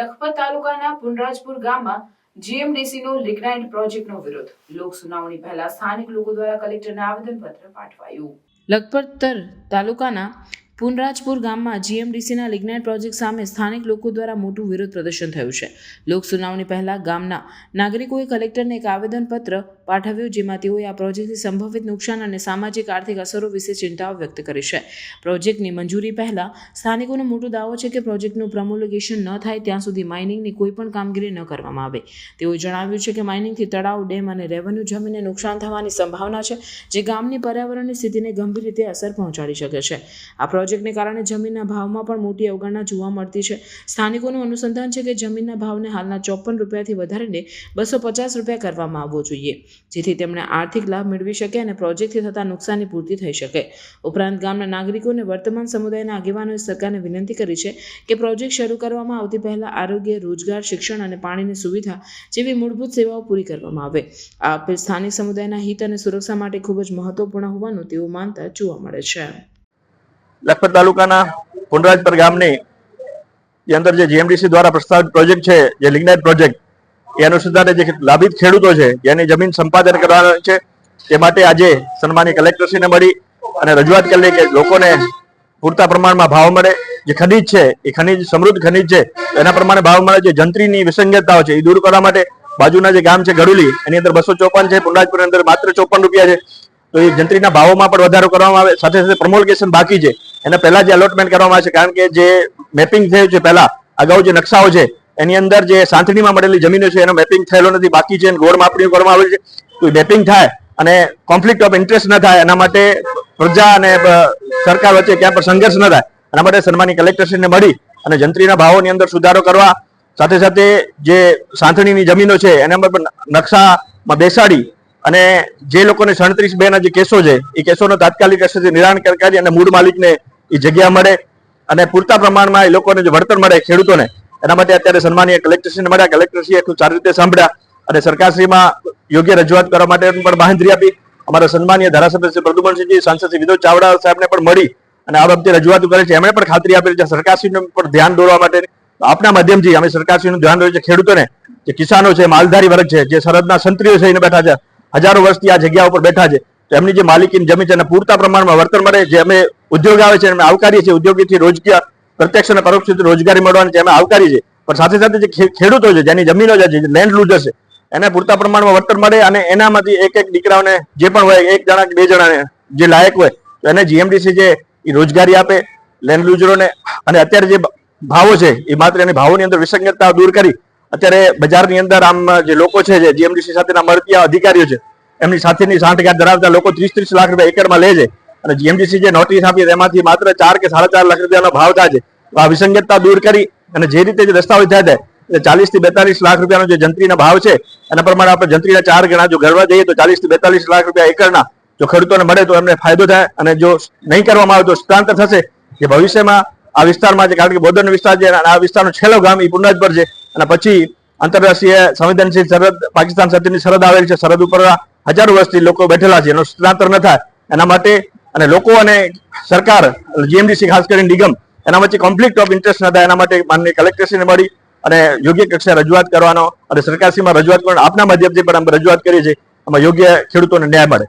લખપત તાલુકાના પુનરાજપુર ગામમાં જીએમડીસી નો લિગ્નાઇટ પ્રોજેક્ટનો વિરોધ. લોક સુનાવણી પહેલા સ્થાનિક લોકો દ્વારા કલેક્ટરને આવેદનપત્ર પાઠવાયું. લખપતર તાલુકાના પુનરાજપુર ગામમાં જીએમડીસીના લિગ્નાઇટ પ્રોજેક્ટ સામે સ્થાનિક લોકો દ્વારા મોટું વિરોધ પ્રદર્શન થયું છે. લોક સુનાવણી પહેલા ગામના નાગરિકોએ કલેક્ટરને એક આવેદનપત્ર પાઠવ્યું જેમાં તેઓએ આ પ્રોજેક્ટથી સંભવિત નુકસાન અને સામાજિક આર્થિક અસરો વિશે ચિંતાઓ વ્યક્ત કરી છે. પ્રોજેક્ટની મંજૂરી પહેલા સ્થાનિકોનો મોટો દાવો છે કે પ્રોજેક્ટનું પ્રમોલિગેશન ન થાય ત્યાં સુધી માઇનિંગની કોઈ પણ કામગીરી ન કરવામાં આવે. તેઓએ જણાવ્યું છે કે માઇનિંગથી તળાવ, ડેમ અને રેવન્યુ જમીનને નુકસાન થવાની સંભાવના છે, જે ગામની પર્યાવરણની સ્થિતિને ગંભીર રીતે અસર પહોંચાડી શકે છે. આ પ્રોજેક્ટને કારણે જમીનના ભાવમાં પણ મોટી અવગણના જોવા મળતી છે. સ્થાનિકોનું અનુસંધાન છે કે જમીનના ભાવને હાલના ચોપન રૂપિયાથી વધારીને બસો પચાસ રૂપિયા કરવામાં આવવો જોઈએ, જેથી તેમણે આર્થિક લાભ મેળવી શકે અને પ્રોજેક્ટથી થતા નુકસાનની પૂર્તિ થઈ શકે. ઉપરાંત ગામના નાગરિકોને વર્તમાન સમુદાયના આગેવાનોએ સરકારને વિનંતી કરી છે કે પ્રોજેક્ટ શરૂ કરવામાં આવતી પહેલા આરોગ્ય, રોજગાર, શિક્ષણ અને પાણીની સુવિધા જેવી મૂળભૂત સેવાઓ પૂરી કરવામાં આવે. આ અપીલ સ્થાનિક સમુદાયના હિત અને સુરક્ષા માટે ખૂબ જ મહત્વપૂર્ણ હોવાનું તેઓ માનતા જોવા મળે છે. લખપત તાલુકાના પુનરાજપર ગામની જે અંદર જે જીએમડીસી દ્વારા પ્રસ્તાવિત પ્રોજેક્ટ છે, જે લિગ્નાઇટ પ્રોજેક્ટ, એ અનુસંધાને જે લાભિત ખેડૂતો છે, જેની જમીન સંપાદન કરવાના છે, તે માટે આજે સન્માની કલેક્ટરશ્રીને મળી અને રજૂઆત કરી કે લોકોને પૂરતા પ્રમાણમાં ભાવ મળે, જે ખનીજ છે, એ ખનીજ, સમૃદ્ધ ખનીજ છે, એના પ્રમાણે ભાવ મળે, જે જંત્રીની વિસંગતતાઓ છે, એ દૂર કરવા માટે બાજુના જે ગામ છે ગડુલી એની અંદર બસો ચોપન છે પુંડાજપુરની અંદર માત્ર ચોપન રૂપિયા છે તો એ જંત્રીના ભાવોમાં પણ વધારો કરવામાં આવે. સાથે સાથે પ્રમોલગેશન બાકી છે. એના પહેલા જે અલોટમેન્ટ કરવામાં આવે છે, કારણ કે જે મેપિંગ થયું છે પહેલા, અગાઉ જે નકશાઓ છે, એની અંદર જે સાંથણીમાં મળેલી જમીનો છે, એનો મેપિંગ થયેલો નથી. બાકી છે ગોળ માપણી કરવામાં આવેલી છે. તો એ મેપિંગ થાય અને કોન્ફ્લિક્ટ ઓફ ઇન્ટરેસ્ટ ન થાય. એના માટે પ્રજા અને સરકાર વચ્ચે ક્યાં પણ સંઘર્ષ ન થાય. એના માટે સન્માની કલેક્ટરશ્રીને મળી અને જંત્રીના ભાવોની અંદર સુધારો કરવા. સાથે સાથે જે સાંથણીની જમીનો છે, એના પર નકશામાં બેસાડી અને જે લોકોને સાડત્રીસ બે ના જે કેસો છે, એ કેસોનો તાત્કાલિક અસરથી નિરાણ કરી અને મૂળ માલિકને એ જગ્યા મળે અને પૂરતા પ્રમાણમાં એ લોકોને જે વળતર મળે ખેડૂતોને, એના માટે અત્યારે સન્માનીય કલેક્ટરશ્રીને મળ્યા. કલેક્ટરશ્રીએ ખૂબ સારી રીતે સાંભળ્યા અને સરકારશ્રીમાં યોગ્ય રજૂઆત કરવા માટે પણ બાંધરી આપી. અમારા સન્માનીય ધારાસભ્ય શ્રી પ્રદુમનસિંહજી સાંસદ શ્રી વિનોદ ચાવડા સાહેબને પણ મળી અને આ બાબતે રજૂઆતો કરે છે. એમણે પણ ખાતરી આપેલી છે. સરકારશ્રીને પણ ધ્યાન દોરવા માટે. આપના માધ્યમથી અમે સરકારશ્રીનું ધ્યાન દોરીએ છે ખેડૂતોને, જે કિસાનો છે, માલધારી વર્ગ છે, જે સરહદના સંત્રીઓ છે, એને બેઠા છે. હજારો વર્ષથી આ જગ્યા ઉપર બેઠા છે. તો એમની જે માલિકીની જમીન છે એને પૂરતા પ્રમાણમાં વળતર મળે, જે અમે ઉદ્યોગ આવે છે અમે આવકારીએ છીએ. ઉદ્યોગીથી રોજગાર, પ્રત્યક્ષ અને પરોક્ષ રોજગારી મળવાની છે, અમે આવકારીએ છીએ. પણ સાથે સાથે જે ખેડૂતો છે, જેની જમીનો છે, જે લેન્ડ લૂઝર છે, એને પૂરતા પ્રમાણમાં વળતર મળે અને એનામાંથી એક એક દીકરાઓને જે પણ હોય, એક જણા બે જણાને જે લાયક હોય, તો એને જીએમડીસી જે રોજગારી આપે લેન્ડ લૂઝરોને અને અત્યારે જે ભાવો છે, એ માત્ર એની ભાવોની અંદર વિસંગતતા દૂર કરી અત્યારે બજારની અંદર આમ જે લોકો છે, જે જીએમડીસી સાથેના મળતિયા અધિકારીઓ છે, એમની સાથેની સાંઠગાંઠ ધરાવતા લોકો ત્રીસ ત્રીસ લાખ રૂપિયા એકરમાં લે છે. અને જીએમડીસી જે નોટિસ આપી તેમાંથી માત્ર ચાર કે સાડા ચાર લાખ રૂપિયાનો ભાવ થાય છે. આ વિસંગતતા દૂર કરી અને જે રીતે જે દસ્તાવેજ થાય છે એટલે ચાલીસથી બેતાલીસ લાખ રૂપિયાનો જે જંત્રીના ભાવ છે, એના પ્રમાણે આપણે જંત્રીના ચાર ગણા જો ગણવા જઈએ તો ચાલીસથી બેતાલીસ લાખ રૂપિયા એકરના જો ખેડૂતોને મળે તો એમને ફાયદો થાય અને જો નહીં કરવામાં આવે તો સ્થળાંતર થશે જે ભવિષ્યમાં આ વિસ્તારમાં છે કારણ કે બોદરનો વિસ્તાર છે અને આ વિસ્તારનો છેલ્લો ગામ એ પુંડાજપર છે અને પછી આંતરરાષ્ટ્રીય સંવેદનશીલ સરહદ, પાકિસ્તાન સાથેની સરહદ આવેલી છે. સરહદ ઉપર હજારો વર્ષથી લોકો બેઠેલા છે. એનું સ્થળાંતર ન થાય. એના માટે અને લોકો અને સરકાર જીએમડીસી ખાસ કરીને નિગમ, એના વચ્ચે કોન્ફ્લિક્ટ ઓફ ઇન્ટરેસ્ટ ન થાય. એના માટે માનની કલેક્ટરશ્રીને મળી અને યોગ્ય કક્ષાએ રજૂઆત કરવાનો અને સરકારશ્રીમાં રજૂઆત કરવાનો આપના માધ્યમથી પણ અમે રજૂઆત કરીએ છીએ. એમાં યોગ્ય ખેડૂતોને ન્યાય મળે.